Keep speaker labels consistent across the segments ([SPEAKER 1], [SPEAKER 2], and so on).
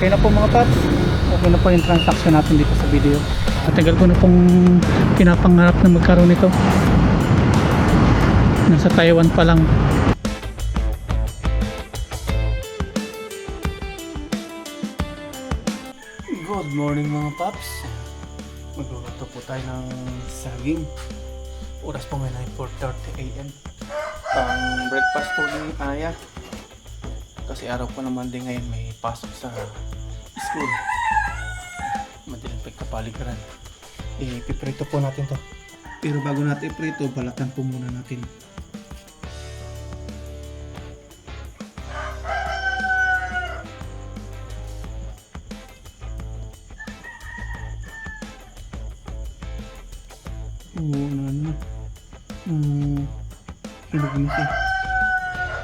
[SPEAKER 1] Okay na po mga paps. Okay na po yung transaction natin dito sa video. Matagal ko na pong pinapangarap na magkaroon nito. Nasa Taiwan pa lang. Good morning mga paps. Magluluto po tayo ng saging. Oras po ngayon ay 4.30 a.m. Pang breakfast po ni Aya. Kasi araw po naman din ngayon may pasok sa school. Madaling pagkapaligiran. Ipiprito po natin to. Pero bago natin iprito, balatan po muna natin. Oo, ano na. Um, hinog na siya.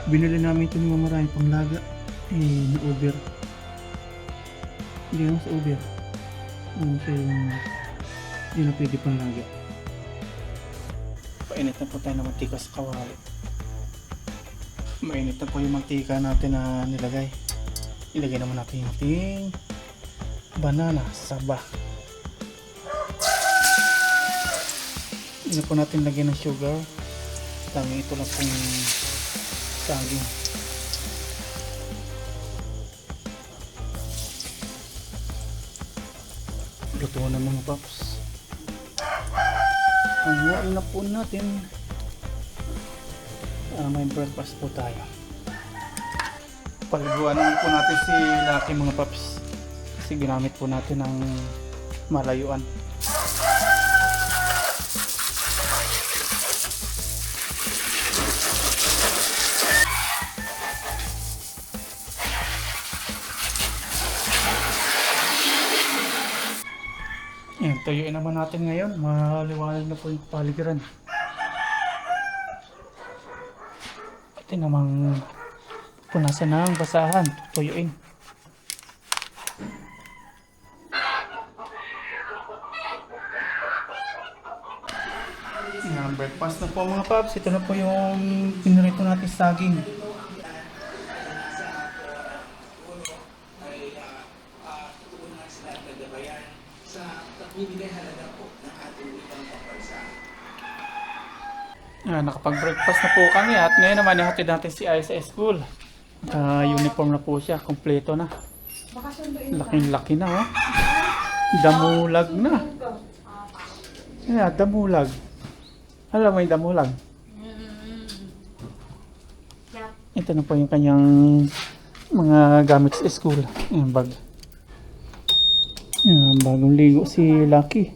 [SPEAKER 1] Binili namin ito ni Mama Rai pang laga. Eh, na Uber. Hindi naman sa Uber. Ano siya yung... Hindi na pwede pang laga. Painit na po tayo ng mantika sa kawali. Mainit na po yung mantika natin na nilagay. Ilagay naman natin yung ating banana saba. Hindi na po natin lagyan ng sugar. Tanging ito lang pong saging. Luto na mga paps. Hanguin na po natin. Para may breakfast po tayo. Paliguan po natin si Lucky mga paps. Kasi ginamit po natin ng malayuan. Tuyuin naman natin ngayon. Maliwanag na po yung paligiran. Pati namang punasan na ang basahan. Tuyuin. Ayan, breakfast na po mga paps. Ito na po yung pinurito natin saging. Ah, nakapag-breakfast na po kami at ngayon naman ihatid natin si Aya sa school. Naka-uniform na po siya, kompleto na. Laking-laki na oh. Damulag na. Yeah, damulag. Alam mo yung damulag? Ito na po yung kanyang mga gamit sa school. Ayan, bag. Ayan, bagong ligo si Lucky.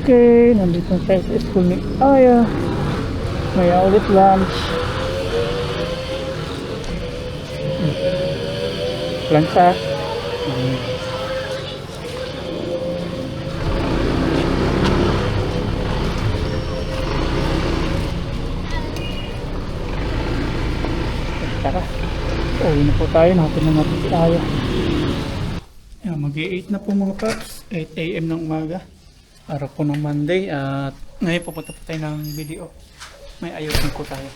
[SPEAKER 1] Okay, nandito na tayo sa school ni Aya. May ulit lunch. Plansa. Mm. Tara. Uwi na po tayo. Natin na natin si Aya. Yan, mag-8 na po mga paps. 8 a.m. ng umaga araw po ng Monday at ngayon pupunta po tayo ng video may ayusin po tayo.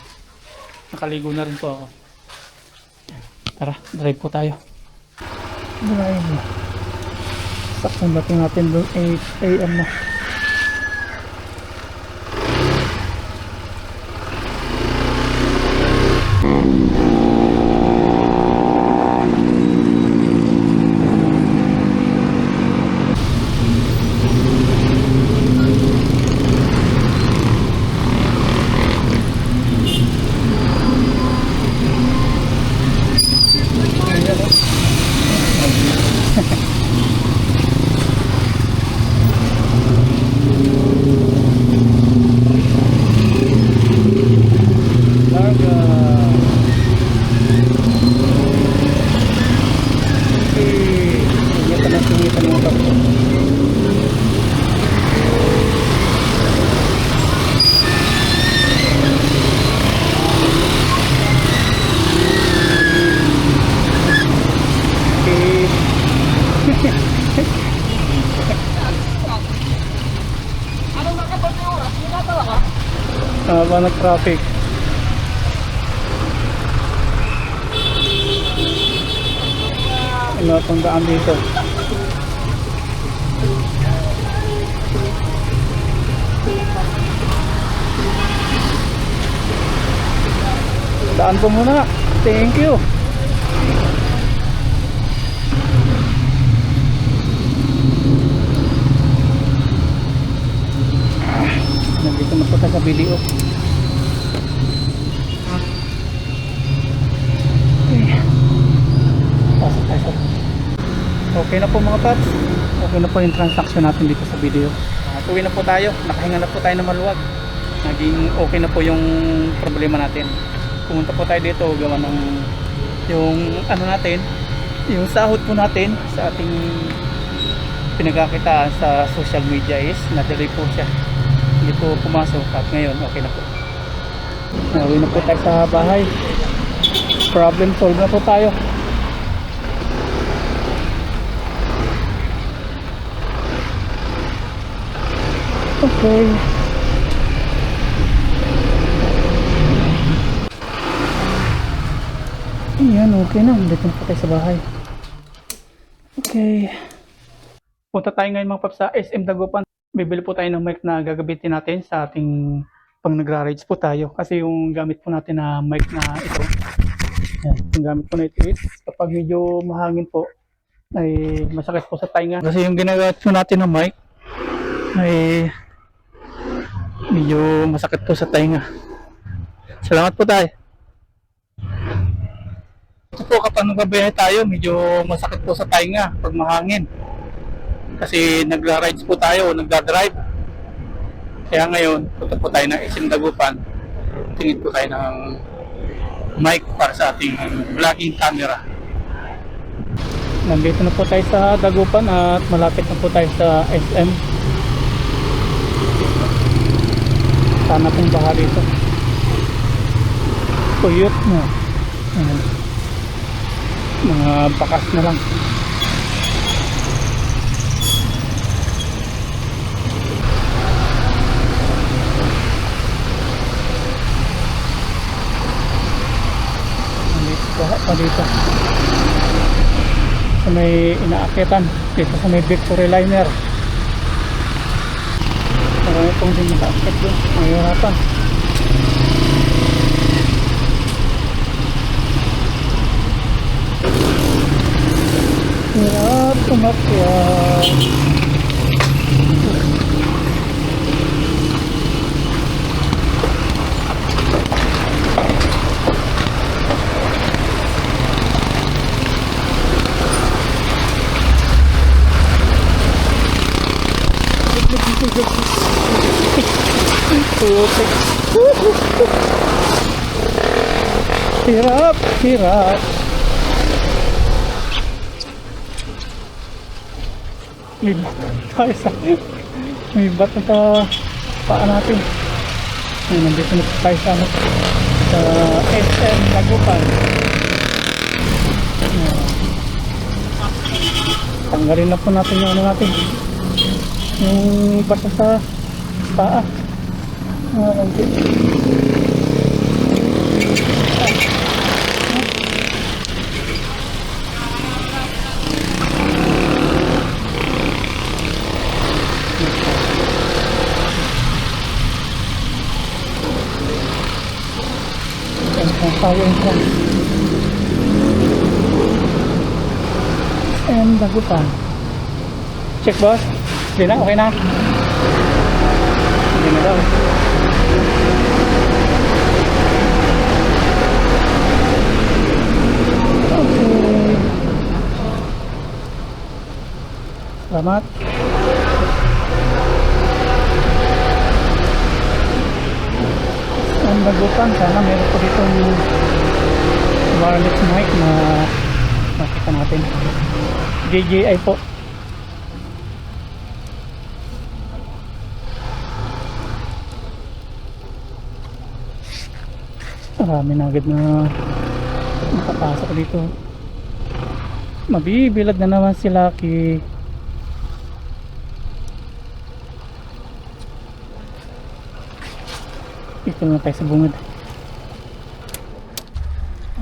[SPEAKER 1] Nakaligo na rin po ako. Tara drive po tayo. Drive. Saktong dating natin doon 8 a.m. na Haba ng traffic. Ano itong daan dito? Daan po muna. Thank you. Nandito na po sa video. Okay. Pasok tayo sa... Okay na po mga paps. Okay na po yung transaction natin dito sa video. At uwi na po tayo. Nakahinga na po tayo ng maluwag. Naging okay na po yung problema natin. Pumunta po tayo dito gawa ng yung ano natin, yung sahod po natin sa ating pinagkakitaan sa social media is na-delay po siya hindi po pumasok at ngayon okay na po Nauwi na po tayo sa bahay problem solved na po tayo okay Ayan, okay na. Dito na po tayo sa bahay. Okay. Punta tayo ngayon mga paps sa SM Dagupan. Bibili po tayo ng mic na gagamitin natin sa ating pang nagra-rides po tayo. Kasi yung gamit po natin na mic na ito, yan, yung gamit po na ito is kapag medyo mahangin po, ay masakit po sa tainga. Kasi yung ginagamit po natin na mic ay medyo masakit po sa tainga. Salamat po tayo. Ito po kapag nagbabiyahe tayo, medyo masakit po sa tainga pag mahangin. Kasi nagra-rides po tayo, nagda-drive. Kaya ngayon, punta po tayo ng SM Dagupan. Tingin po tayo ng mic para sa ating vlogging camera. Nandito na po tayo sa Dagupan at malapit na po tayo sa SM. Sana pong baha dito. Tuyot na. Mga bakas na lang. Baha pa dito. Sa may inaakitan. Dito sa may Victory Liner. Pong din nakaakit doon. Mahirapan. Hirap umakyat. Putik. Hirap, hirap. May bat tayo sa may bat na sa paa natin. Ay, nandito na tayo sa ano, sa SM Lagupan. Ayan. Tanggalin na po natin yung ano natin. Yung basa sa paa. Ah, okay. Yan po tayo entrance. And dagupan. Check boss. Hindi na, okay na. Hindi na daw. Okay. Salamat. Ang bagutan, sana meron po ditong wireless mic na makita natin. DJI po. Marami na agad na nakapasok dito. Mabibilad na naman si Lucky. Dito na tayo sa bungad.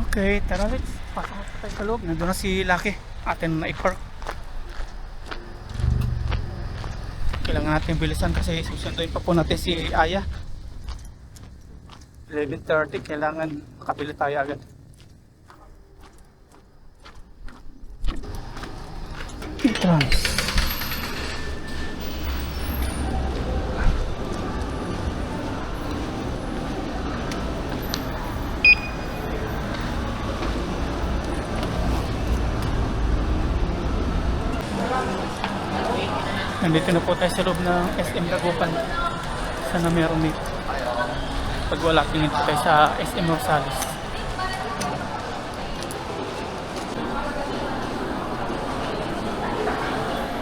[SPEAKER 1] Okay, tara let's. Pasok tayo sa loob. Nandun na si Lucky. Atin na i-park. Kailangan natin bilisan kasi susunduin pa po natin si Aya. 11.30, kailangan makabili tayo agad. Nandito na po tayo sa loob ng SM Dagupan. Sana meron dito. Pag wala, tingin tayo sa SM Rosales.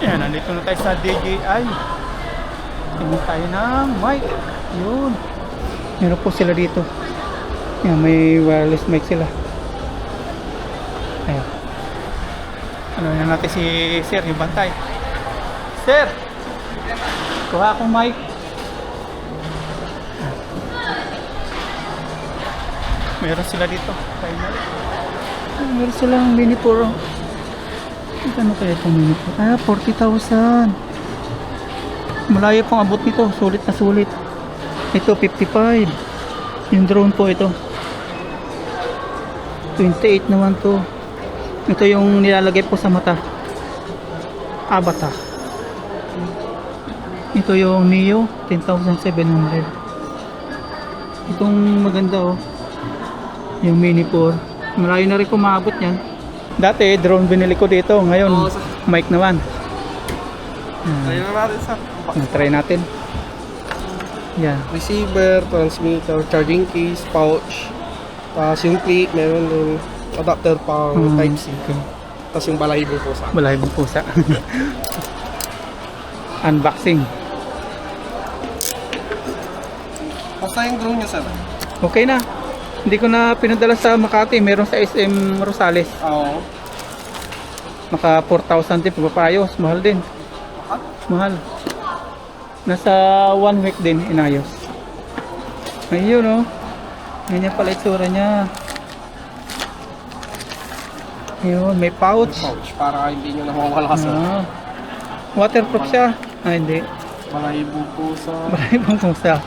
[SPEAKER 1] Yan, nandito na tayo sa DJI. Tingin tayo ng mic. Yun. Meron po sila dito. Yan, may wireless mic sila. Ayan. Ano na natin si Sir, yung bantay. Sir! Kuha akong mic. Meron sila dito. Ah, Meron silang mini puro. Ano kaya itong mini puro? Ah, 40,000. Malayo pang abot nito. Sulit na sulit. Ito, 55. Yung drone po ito. 28 naman to. Ito yung nilalagay po sa mata. Avatar. Ito yung Neo 10,700. Itong maganda oh. Yung Mini 4. Malayo na rin kung maabot yan. Dati drone binili ko dito. Ngayon
[SPEAKER 2] sir.
[SPEAKER 1] mic naman.
[SPEAKER 2] Try na natin sa
[SPEAKER 1] Ah, try natin. Yan.
[SPEAKER 2] receiver, transmitter, charging case, pouch. Tapos yung plate, meron din adapter pang
[SPEAKER 1] Hmm,
[SPEAKER 2] Type-C.
[SPEAKER 1] Okay.
[SPEAKER 2] Tapos yung balahibo po sa
[SPEAKER 1] Malayo mong pusa. Unboxing.
[SPEAKER 2] Basta yung drone niya, sir.
[SPEAKER 1] Okay na. Hindi ko na pinadala sa Makati. Meron sa SM Rosales.
[SPEAKER 2] Oo.
[SPEAKER 1] Maka 4,000 din pagpapayos. Mahal din.
[SPEAKER 2] Mahal?
[SPEAKER 1] Mahal. Nasa one week din inayos. Ayun oh. Ganyan pala itsura niya. Ayun, may pouch.
[SPEAKER 2] Pouch, para hindi nyo na mawala sa
[SPEAKER 1] Ah. Waterproof siya. Ah, hindi.
[SPEAKER 2] balahibo po sa...
[SPEAKER 1] Maraming pusa.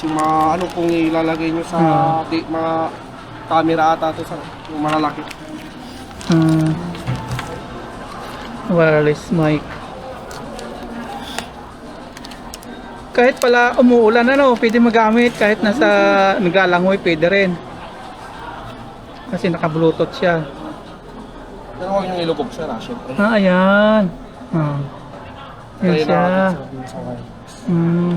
[SPEAKER 2] Yung mga ano pong ilalagay nyo sa
[SPEAKER 1] Ah.
[SPEAKER 2] di, mga camera ata to sa yung malalaki.
[SPEAKER 1] Ah. wireless mic. Kahit pala umuulan ano, pwede magamit kahit nasa nagalangoy pwede rin. Kasi naka-bluetooth siya.
[SPEAKER 2] Pero huwag yung ilugob, sir, ah, syempre.
[SPEAKER 1] Ah, ayan. Ah. Yan siya.
[SPEAKER 2] natin sa, sa wire.
[SPEAKER 1] Mm.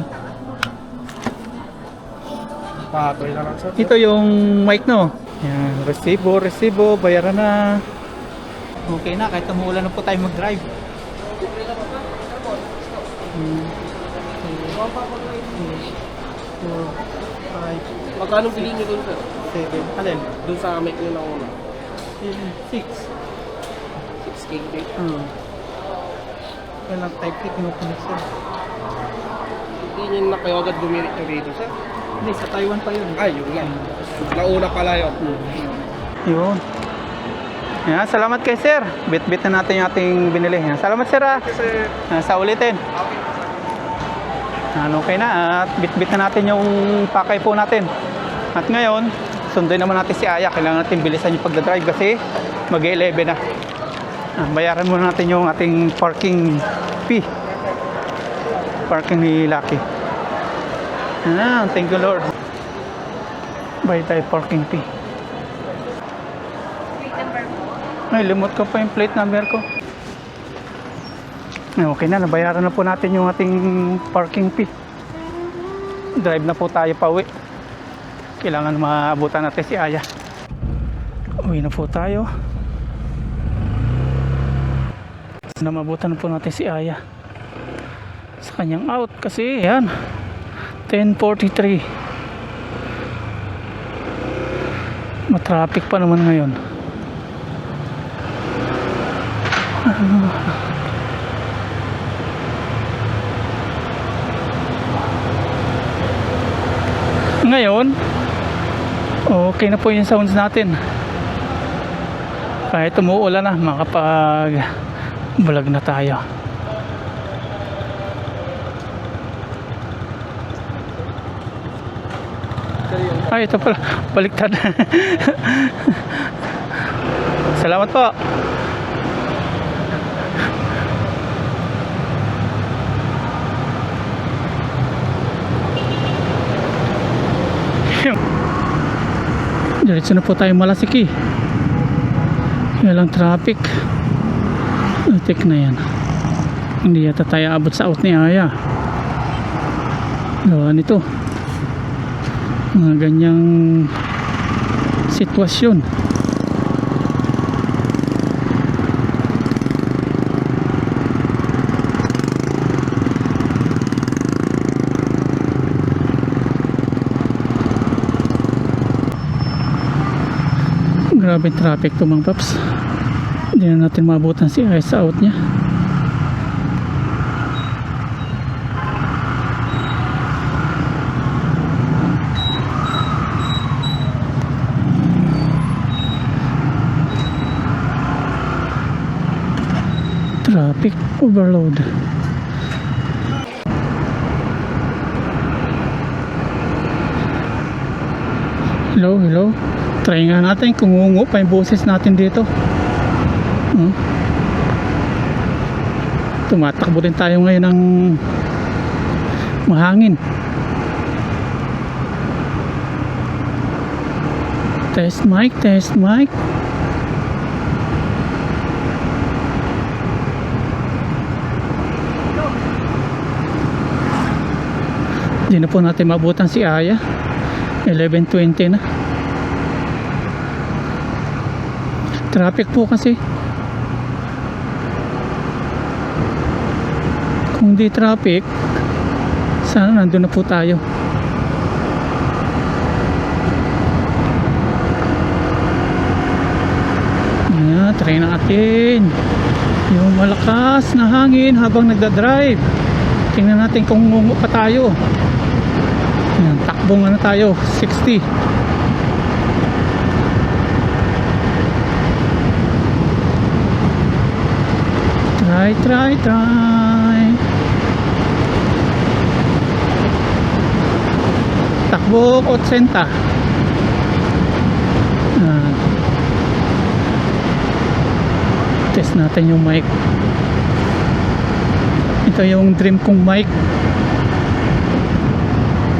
[SPEAKER 2] Patoy na lang, sir.
[SPEAKER 1] Ito yung mic no. Yan, resibo, resibo, bayaran na. Okay na, kahit umuulan na po tayo mag-drive. Hmm. Four, five,
[SPEAKER 2] Magkano bilhin nyo dun, sir?
[SPEAKER 1] seven, alin?
[SPEAKER 2] Dun sa mic nyo na una.
[SPEAKER 1] Six.
[SPEAKER 2] 6K.
[SPEAKER 1] Hmm. Walang type kit mo connection.
[SPEAKER 2] Hindi nyo na kayo agad gumirit nyo dito, sir.
[SPEAKER 1] Hindi, sa Taiwan pa yun.
[SPEAKER 2] Ay, yun lang. Nauna pala yun.
[SPEAKER 1] Yun. Yan, salamat kay sir. Bit-bit na natin yung ating binili. Salamat sir ah.
[SPEAKER 2] Kasi,
[SPEAKER 1] Ah, sa ulitin.
[SPEAKER 2] okay.
[SPEAKER 1] Ano, okay na at bit-bit na natin yung pakay po natin. At ngayon, sunduin naman natin si Aya. Kailangan natin bilisan yung pagdadrive kasi mag-11 na. Ah, bayaran muna natin yung ating parking fee. Parking ni Lucky. Ah, thank you Lord. Bayad tayo parking fee. Ay, limot ko pa yung plate number ko. Ay, Okay na, nabayaran na po natin yung ating parking fee. Drive na po tayo pa uwi. Kailangan maabutan natin si Aya. Uwi na po tayo. Na mabutan po natin si Aya. Sa kanyang out kasi yan. 10.43 Matraffic pa naman ngayon. ngayon, okay na po yung sounds natin. Kahit umuulan na, makapag vlog na tayo. Ay, ito pala. Baliktad. Salamat po. Diretso na po tayo malasiki. Walang traffic. Utik na yan. Hindi yata tayo abot sa out ni Aya. Gawa nito. Mga ganyang sitwasyon. Grabe traffic to mga paps. Hindi na natin maabutan si sa out niya. Traffic overload. Hello, hello. Try nga natin kung ungo pa yung boses natin dito. Hmm. Tumatakbo din tayo ngayon ng mahangin. Test mic, test mic. Hindi na po natin mabutan si Aya. 11.20 na. Traffic po kasi. Kung di traffic, sana nandun na po tayo. Ayan, try natin. Yung malakas na hangin habang nagda-drive. Tingnan natin kung pa tayo. Ayan, takbong ano tayo, 60. Try, try, try. Takbo 80. Ah. Test natin yung mic. Ito yung dream kong mic.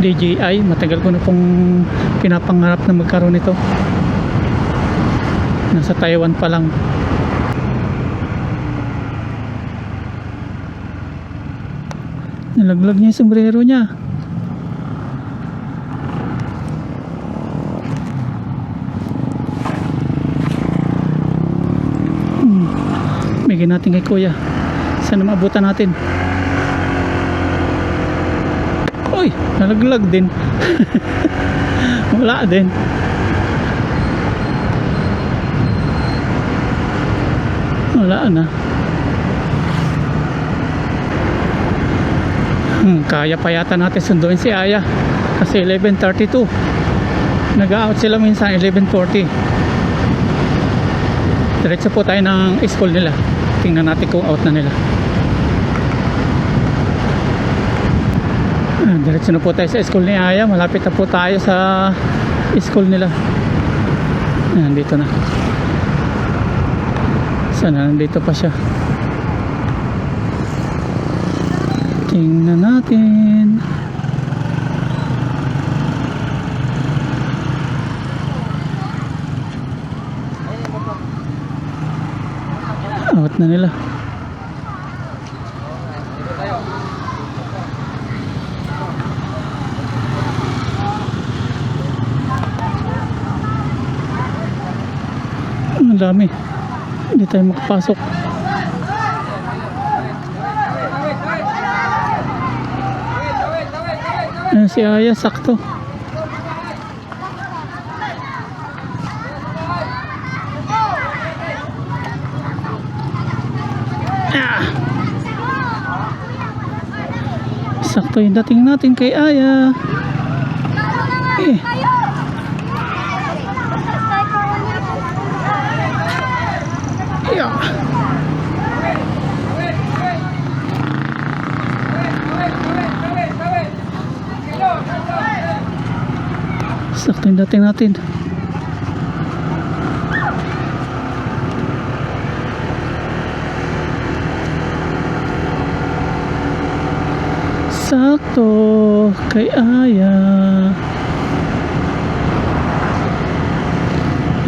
[SPEAKER 1] DJI. Matagal ko na pong pinapangarap na magkaroon nito. Nasa Taiwan pa lang. Nalaglag niya yung sombrero niya. Hmm. Bigyan natin kay kuya. Sana maabutan natin. Uy, nalaglag din. Wala din. Wala na. Hmm, kaya pa yata natin sunduin si Aya kasi 11.32 nag-out sila minsan 11.40 diretso po tayo ng school nila tingnan natin kung out na nila diretso na po tayo sa school ni Aya malapit na po tayo sa school nila Ayan, dito na sana nandito pa siya Tingnan natin. Out na nila. Dami. Hindi tayo makapasok. Ayan si Aya, sakto. Ah! Sakto yung dating natin kay Aya. Eh. Yeah. Sakto yung dating natin. Sakto kay Aya.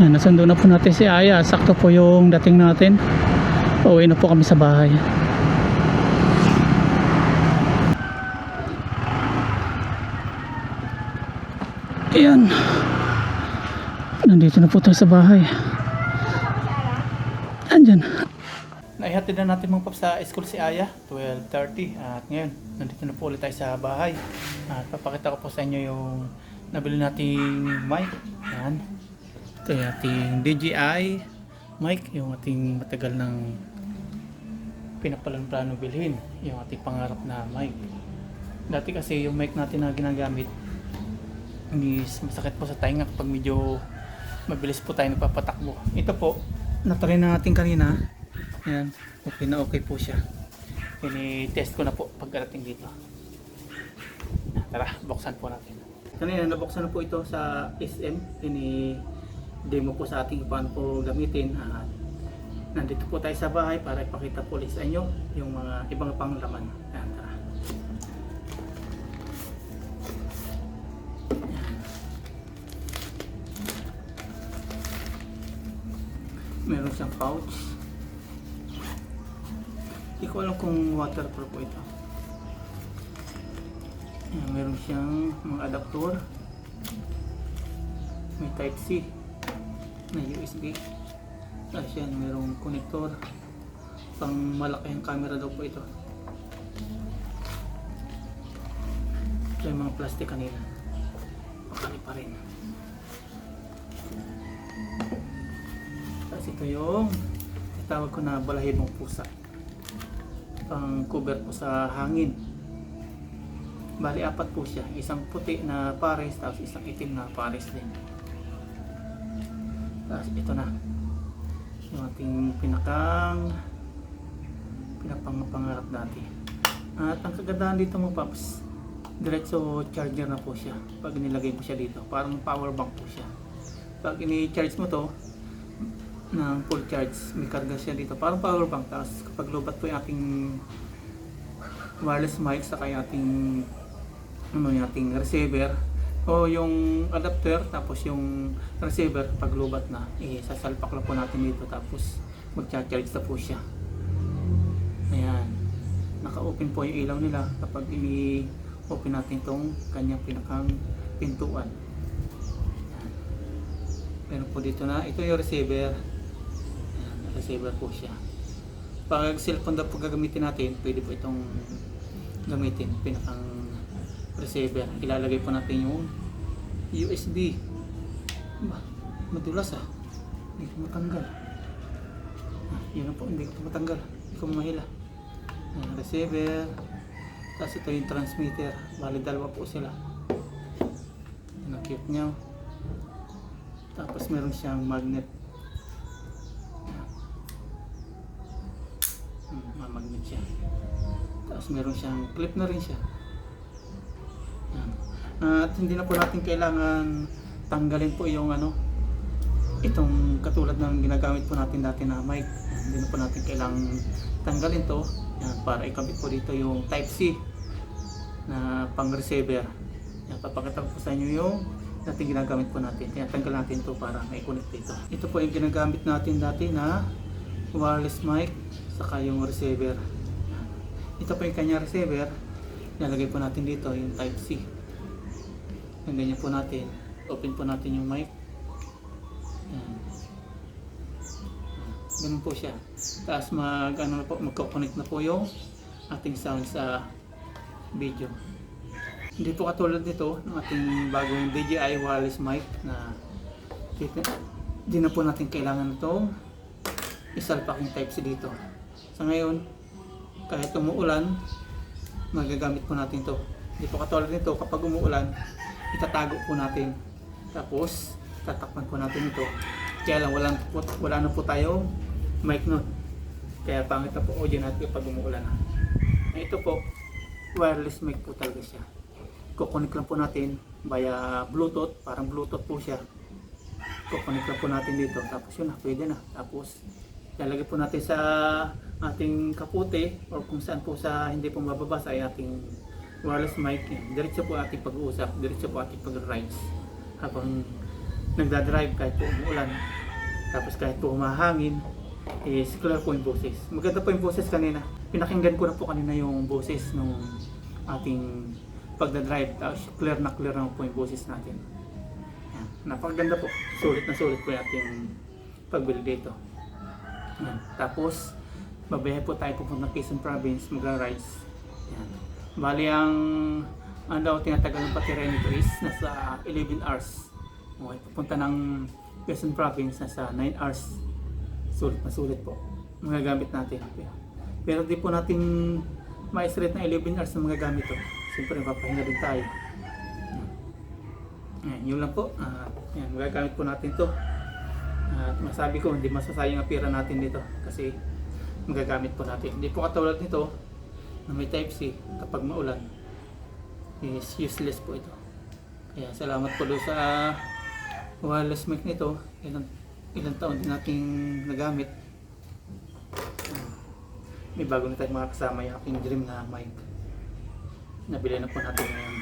[SPEAKER 1] Yan, nasundo na po natin si Aya. Sakto po yung dating natin. Pauwi na po kami sa bahay. Ayan. Nandito na po tayo sa bahay. Andyan. Naihatid na natin mga paps sa school si Aya, 12.30. At ngayon, nandito na po ulit tayo sa bahay. At papakita ko po sa inyo yung nabili nating mic. Yan. Ito yung ating DJI mic, yung ating matagal ng pinapalang bilhin. Yung ating pangarap na mic. Dati kasi yung mic natin na ginagamit, is masakit po sa tainga kapag medyo mabilis po tayo nagpapatakbo. Ito po, natry na natin kanina. Yan, okay na okay po siya. Ini-test ko na po pagkarating dito. Tara, buksan po natin. Kanina nabuksan na po ito sa SM. Ini-demo po sa ating paano po gamitin. At nandito po tayo sa bahay para ipakita po ulit sa inyo yung mga ibang pang laman. Meron siyang pouch. Hindi ko alam kung waterproof po ito. Ayan, meron siyang mga adaptor. May type C na USB tapos yan merong connector. Pang malaki ang camera daw po ito. Ito yung mga plastic kanina. Makali pa rin ito yung tawag ko na balahibong pusa. Pang cover po sa hangin. Bali apat po siya. Isang puti na pares tapos isang itim na pares din. Tapos ito na. Yung ating pinakang pinapang pangarap dati. At ang kagandahan dito mo paps, diretso charger na po siya pag nilagay mo siya dito. Parang power bank po siya. Pag ini-charge mo to, ng full charge. May karga siya dito. Parang power bank. Tapos kapag lobat po yung ating wireless mic saka yung ating ano yung ating receiver o yung adapter tapos yung receiver pag lobat na eh, sasalpak lang po natin dito tapos magcha-charge na po siya ayan naka-open po yung ilaw nila kapag i-open natin itong kanyang pinakang pintuan meron po dito na ito yung receiver receiver po siya. Pag cellphone daw po gagamitin natin pwede po itong gamitin pinakang receiver. Ilalagay po natin yung USB ba madulas ah. Hindi ko matanggal. Ah, yun po hindi ko matanggal. Hindi ko mahila. Ayan, receiver. Tapos ito yung transmitter. Bali dalawa po sila. Ayan, ang cute niya. Tapos meron siyang magnet Hmm, mamagnet siya. Tapos meron siyang clip na rin siya. Yan. At hindi na po natin kailangan tanggalin po yung ano itong katulad ng ginagamit po natin dati na mic. Yan, Hindi na po natin kailangan tanggalin to yan, para ikabit po dito yung type C na pang receiver. Yan, papakita po sa inyo yung dating ginagamit po natin. Tinatanggal natin to para may connect dito. Ito po yung ginagamit natin dati na wireless mic saka yung receiver. Ito po yung kanya receiver. Nalagay po natin dito yung type C. Yung ganyan po natin. Open po natin yung mic. Yan. Ganun po siya. Tapos mag, ano na po, magko-connect na po yung ating sound sa video. Hindi po katulad nito ng ating bagong DJI wireless mic na hindi na po natin kailangan itong isalpak type C dito. Sa ngayon, kahit umuulan, magagamit po natin to. Hindi po katulad nito kapag umuulan, itatago po natin. Tapos, tatakpan po natin ito. Kaya lang, wala, wala na po tayong mic nun. Kaya pangit na po audio natin kapag umuulan na. Ito po, wireless mic po talaga siya. Kukunik lang po natin via Bluetooth, parang Bluetooth po siya. Kukunik lang po natin dito, tapos yun na, pwede na. Tapos, lalagay po natin sa ating kapute or kung saan po sa hindi po mababasa ay ating wireless mic. Diretso po ating pag-uusap, diretso po ating pag-rides habang nagdadrive kahit po umuulan. Tapos kahit po humahangin, is clear po yung boses. Maganda po yung boses kanina. Pinakinggan ko na po kanina yung boses nung ating pagdadrive. Tapos clear na clear na po yung boses natin. Yan. Napakaganda po. Sulit na sulit po yung ating pagbili dito. Yan. Tapos, babayahe po tayo pupunta ng Quezon Province, magra-rides. Yan. Bali ang ano daw tinatagal ng baterya nito is nasa 11 hours. Okay, pupunta ng Quezon Province nasa 9 hours. Sulit na sulit po. Magagamit natin. Pero di po natin ma-straight na 11 hours na magagamit to. Siyempre, papahinga din tayo. Yan, yun lang po. Ah, yan, magagamit po natin to. At masabi ko, hindi masasayang ang pera natin dito kasi magagamit po natin. Hindi po katulad nito na may type C kapag maulan is useless po ito. Kaya salamat po doon sa wireless mic nito. Ilang, ilang taon din nating nagamit. May bago na tayong mga kasama yung aking dream na mic. Nabili na po natin ngayon.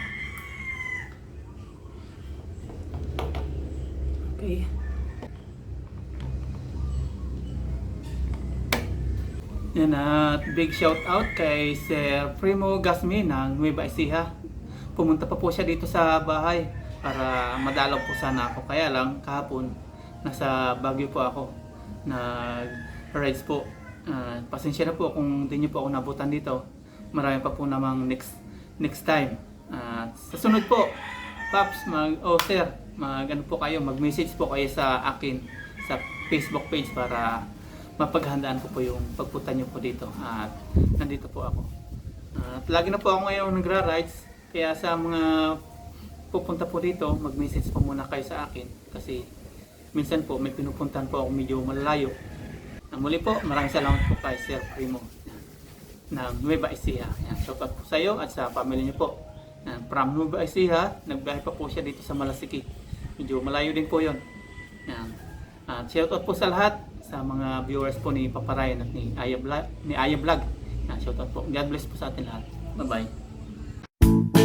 [SPEAKER 1] Okay. Yan at big shout out kay Sir Primo Gasmi ng Nueva Ecija. Pumunta pa po siya dito sa bahay para madalaw po sana ako. Kaya lang kahapon nasa Baguio po ako. Nag-rides po. Ah, pasensya na po kung hindi niyo po ako nabutan dito. Marami pa po namang next next time. At sa sunod po, Paps, mag, oh sir, mag ano po kayo, mag-message po kayo sa akin sa Facebook page para mapaghandaan ko po yung pagpunta niyo po dito. At nandito po ako. At lagi na po ako ngayon nagra-rides. Kaya sa mga pupunta po dito, mag-message po muna kayo sa akin. Kasi minsan po may pinupuntahan po ako medyo malalayo. Ah, muli po, maraming salamat po kay Sir Primo ng Nueva Ecija. Yan, shout out po sa iyo at sa family niyo po. Yan, from Nueva Ecija, nagbiyahe pa po siya dito sa Malasiki. Medyo malayo din po yon. Yan. At shout out po sa lahat sa mga viewers po ni Papa Ryan at ni Aya Vlog. Ni Aya Vlog. Na, shoutout po. God bless po sa atin lahat. Bye-bye.